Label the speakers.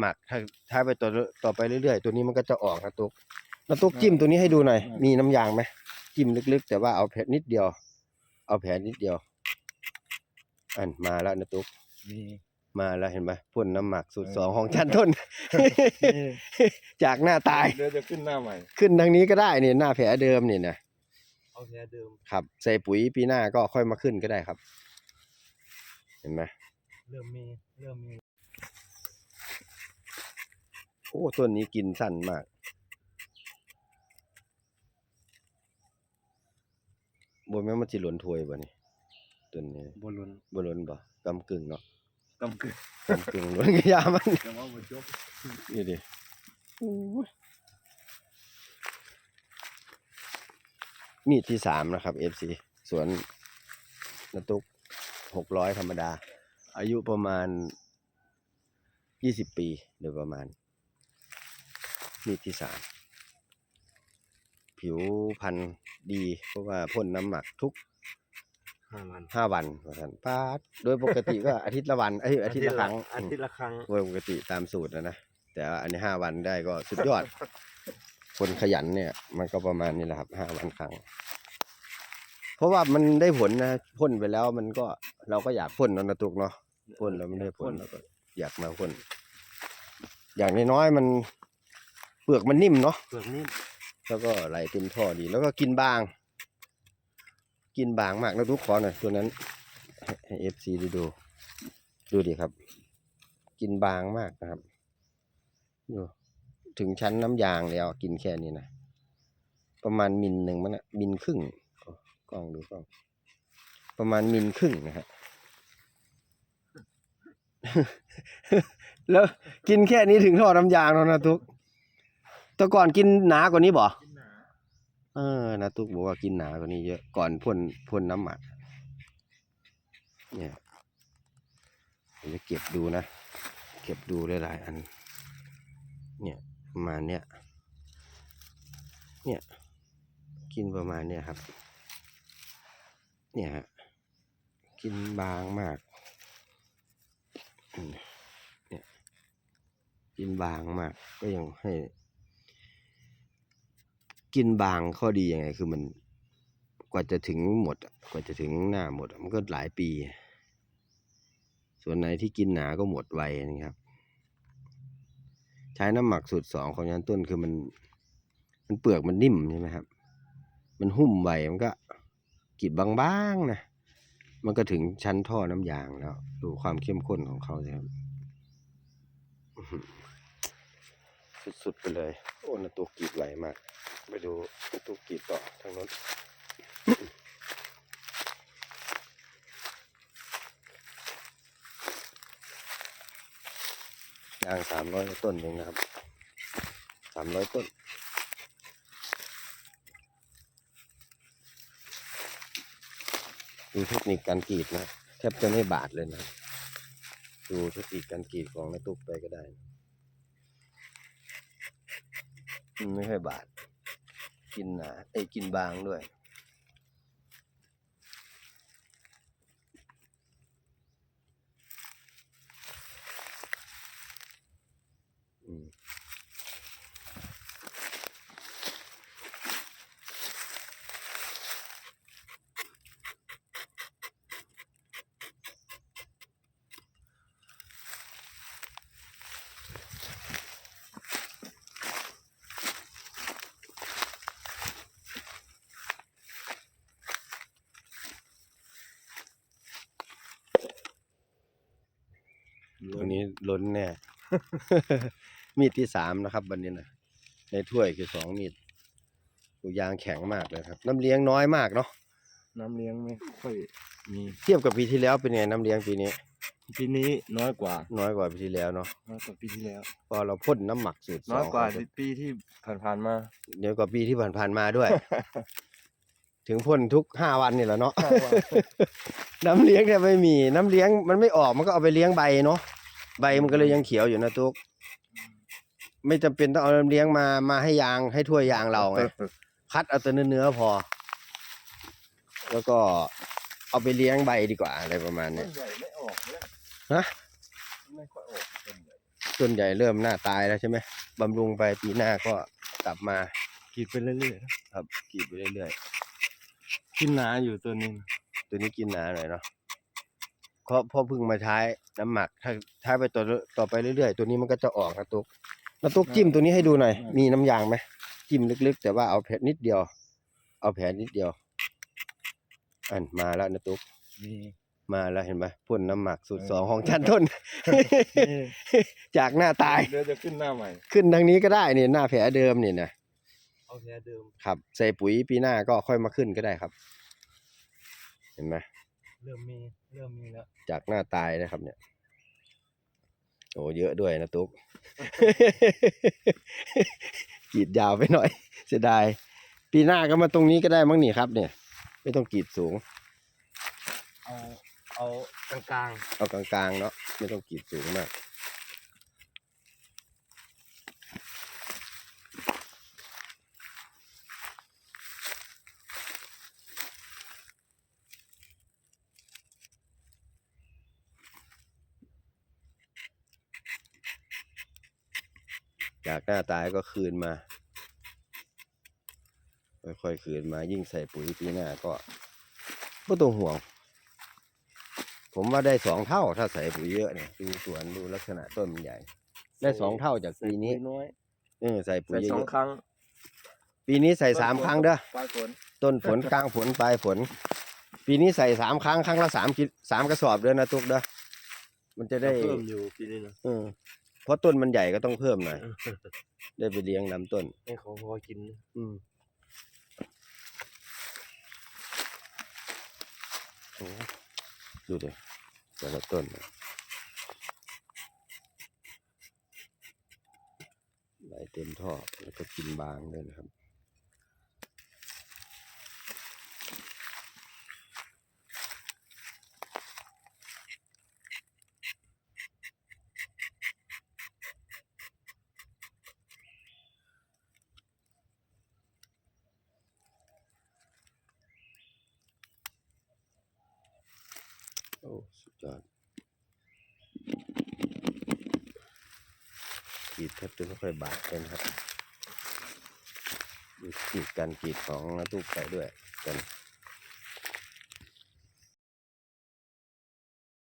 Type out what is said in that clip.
Speaker 1: หมักถ้าถ้าไปต่อต่อไปเรื่อยๆ ตัวนี้มันก็จะออกนะตุ๊กนะตุ๊กจิ้มตัวนี้ให้ดูหน่อย มีน้ำยางไหมจิ้มลึกๆ แต่ว่าเอาแผลนิดเดียว เอาแผลนิดเดียว อันมาแล้วนะตุ๊ก
Speaker 2: มี
Speaker 1: มาแล้วเห็นไหมพ่นน้ำหมักสูตรสองของจันต้น จากหน้าตาย
Speaker 2: เดี๋ยวจะขึ้นหน้าใหม่
Speaker 1: ขึ้นทางนี้ก็ได้นี่หน้าแผลเดิมนี่นะ
Speaker 2: เอาแค่เดิม
Speaker 1: ครับ ใส่ปุ๋ยปีหน้าก็ค่อยมาขึ้นก็ได้ครับ เห็นไหม
Speaker 2: เริ่มมีเริ่มมี
Speaker 1: โอ้ต้นนี้กินสั้นมาก บนแม่นมันจิหล่นถวยบ่นี่ต้นนี้
Speaker 2: บอลลูน
Speaker 1: บ่หล่นบ่กำกึ่งเนาะ
Speaker 2: กำกึ่ง
Speaker 1: กำกึ่งหล่นกระยามัน
Speaker 2: แต่ว่าบนจบ
Speaker 1: นี่ดิมีดที่สามนะครับ FC สวนนาตุกหกร้อยธรรมดา อายุประมาณยี่สิบปีโดยประมาณ มีดที่สามผิวพันธุ์ดี เพราะว่าพ่นน้ำหมักทุก
Speaker 2: ห้าวัน
Speaker 1: ห้าวันว่าท่านป้าดโดยปกติก็อาทิตย์ละวันเอ้ยอาทิตย์ละครั้ง
Speaker 2: อาทิตย์ละครั้ง
Speaker 1: โดยปกติตามสูตรนะนะแต่ว่าอันนี้ห้าวันได้ก็สุดยอด คนขยันเนี่ย มันก็ประมาณนี้แหละครับห้าวันครั้ง เพราะว่ามันได้ผลนะพ่นไปแล้วมันก็เราก็อยากพ่นเนาะนะตุกเนาะพ่นแล้วมันได้ผลเราก็อยากมาพ่น อย่างน้อยๆมันเป ลือกมันนิ่มเนาะ
Speaker 2: เปลือกนิ่ม
Speaker 1: แล้วก็ไหลเต็มท่อดี แล้วก็กินบาง กินบางมากแล้วทุกขอหน่อยตัวนั้นให้เอฟซีดูดูดูดิครับ กินบางมากนะครับดูถึงชั้นน้ำยางแล้วกินแค่นี้นะประมาณมิลหนึ่งมันนะมิลครึ่งโอ้กล้องดูกล้อง ประมาณมิลครึ่งนะฮะแล้วกินแค่นี้ถึงท่อน้ำยางแล้วนะทุก แต่ก่อนกินหนากว่านี้บ่
Speaker 2: กินหนา
Speaker 1: เออนะตุ๊กบอกว่ากินหนากว่านี้เยอะก่อนพ่นพ่นน้ำหมักเนี่ยผมจะเก็บดูนะ เก็บดูหลายๆอัน เนี่ยประมาณเนี้ยเนี่ย กินประมาณเนี้ยครับ เนี่ยฮะกินบางมากอืมเนี่ย กินบางมาก ก็ยังให้ กินบางข้อดียังไงคือมันกว่าจะถึงหมดกว่าจะถึงหน้าหมด มันก็หลายปี ส่วนไหนที่กินหนาก็หมดไวนะครับ ใช้น้ำหมักสูตรสองของยันต้นคือมัน มันเปลือกมันนิ่มใช่ไหมครับ มันหุ้มไวมันก็กรีดบางๆนะมันก็ถึงชั้นท่อน้ำยางแล้ว ดูความเข้มข้นของเขาสิครับ สุดๆไปเลย โอ้นาตัวกีดไวมาก ไปดูตัวกรีดต่อทางโน้นยางสามร้อยต้นเองนะครับสามร้อยต้น ดูเทคนิคการกรีดนะแทบจะไม่บาดเลยนะ ดูเทคนิคการกรีดของนตุกไปก็ได้นะมันไม่ค่อยบาด กินหนาไอ้กินบางด้วย อืมตัว นี้ล้นแน่ มีดที่สามนะครับวันนี้นะในถ้วยคือสองมีดกูยางแข็งมากเลยครับ น้ำเลี้ยงน้อยมากเนาะ
Speaker 2: น้ำเลี้ยงไม่ค่อยมี
Speaker 1: เทียบกับปีที่แล้วเป็นไงน้ำเลี้ยงปีนี้
Speaker 2: ปีนี้น้อยกว่า
Speaker 1: น้อยกว่าปีที่แล้วเนาะ
Speaker 2: น้อยกว่าปีที่แล้ว
Speaker 1: พอเราพ่นน้ำหมักสูตรส
Speaker 2: น้
Speaker 1: อ
Speaker 2: อย
Speaker 1: ง
Speaker 2: กว่า
Speaker 1: ของ
Speaker 2: ปีที่ผ่านๆมา
Speaker 1: เดี๋ยวกว่าปีที่ผ่านๆมาด้วย ถึงพ่นทุกห้าวันนี่แหละเนาะน้ำเลี้ยงเนี่ยไม่มี น้ำเลี้ยงมันไม่ออกมันก็เอาไปเลี้ยงใบเนาะ ใบมันก็เลยยังเขียวอยู่นะทุก ไม่จำเป็นต้องเอาน้ำเลี้ยงมามาให้ยางให้ถ้วยยางเราไงคัดเอาแต่เนื้อเนื้อๆพอ แล้วก็เอาไปเลี้ยงใบดีกว่าอะไรประมาณ
Speaker 2: ต้
Speaker 1: เนี้
Speaker 2: น
Speaker 1: ย
Speaker 2: ใหญ่ไม่ออกเลย
Speaker 1: ฮะ
Speaker 2: ไม่ค่อยออกต้นใหญ่
Speaker 1: ต้นใหญ่เริ่มหน้าตายแล้วใช่ไหมบำรุงไปปีหน้าก็กลับมาก
Speaker 2: รีดไปเรื่อยๆนะครับ
Speaker 1: กรีดไปเรื่อย
Speaker 2: กินหนาอยู่ตัวนี้นะ
Speaker 1: ๆตัวนี้กินหนาหน่อยเนาะ เพราะเพราะเพิ่งมาใช้น้ำหมัก ถ้าใช้ไปต่อต่อไปเรื่อยๆ ตัวนี้มันก็จะออกนะตุ๊กนะตุ๊กจิ้มตัวนี้ให้ดูหน่อย มีน้ำยางไหมจิ้มลึกๆ แต่ว่าเอาแผลนิดเดียว เอาแผลนิดเดียว อันมาแล้วนะตุ๊ก
Speaker 2: มี
Speaker 1: มาแล้วเห็นไหมพ่นน้ำหมักสูตรสองของจันต้น จากหน้าตาย
Speaker 2: เดี๋ยวจะขึ้นหน้าใหม่
Speaker 1: ขึ้นทางนี้ก็ได้นี่หน้าแผลเดิมนี่นะ
Speaker 2: เอาแค่เดิม
Speaker 1: ครับ ใส่ปุ๋ยปีหน้าก็ค่อยมาขึ้นก็ได้ครับ เห็นไหม
Speaker 2: เริ่มมีเริ่มมีแล้ว
Speaker 1: จากหน้าตายนะครับ เนี่ยโอ้เยอะด้วยนะตุ๊ก กรีดยาวไปหน่อย เสียดาย ปีหน้าก็มาตรงนี้ก็ได้มั้งนี่ครับ เนี่ย ไม่ต้องกรีดสูง
Speaker 2: เอาเอากลาง
Speaker 1: เอากลางๆเนาะไม่ต้องกรีดสูงมาก จากหน้าตายก็คืนมา ค่อยๆคืนมายิ่งใส่ปุ๋ยปีหน้าก็ไม่ต้องห่วง ผมว่าได้สองเท่าถ้าใส่ปุ๋ยเยอะเนี่ยดูสวนดูลักษณะต้นมันใหญ่
Speaker 2: ๆ
Speaker 1: ได้สองเท่าจาก
Speaker 2: ใส่
Speaker 1: ปีนี้
Speaker 2: ปุ๋ยน้อย
Speaker 1: เออใส่ปุ๋ย
Speaker 2: ใส่
Speaker 1: เย
Speaker 2: สอง
Speaker 1: อะ
Speaker 2: ครั้ง
Speaker 1: ๆปีนี้ใส่สามครั้งเด้อ
Speaker 2: ปลายฝน
Speaker 1: ต้นฝนกลางฝนปลายฝน ปีนี้ใส่สามครั้งครั้งละสามกิสามกระสอบเด้อนะตุกเด้อมันจะได้
Speaker 2: เพิ่มอยู่ปีนี้นะ
Speaker 1: เออเพ ราะต้นมันใหญ่ก็ต้องเพิ่มหน่อย ได้ไปเลี้ยงลำต้น
Speaker 2: ให้เขาพอกินนะ
Speaker 1: อืมโอ้ดูดิแต่ละต้นน่ะใบเต็มท่อแล้วก็กินบางเลยนะครับ โอ้สุดยอดก รีดแทบจะไม่ค่อยบาดเลยนะครับดูกรีดกันกรีดของตู้ไปด้วยกัน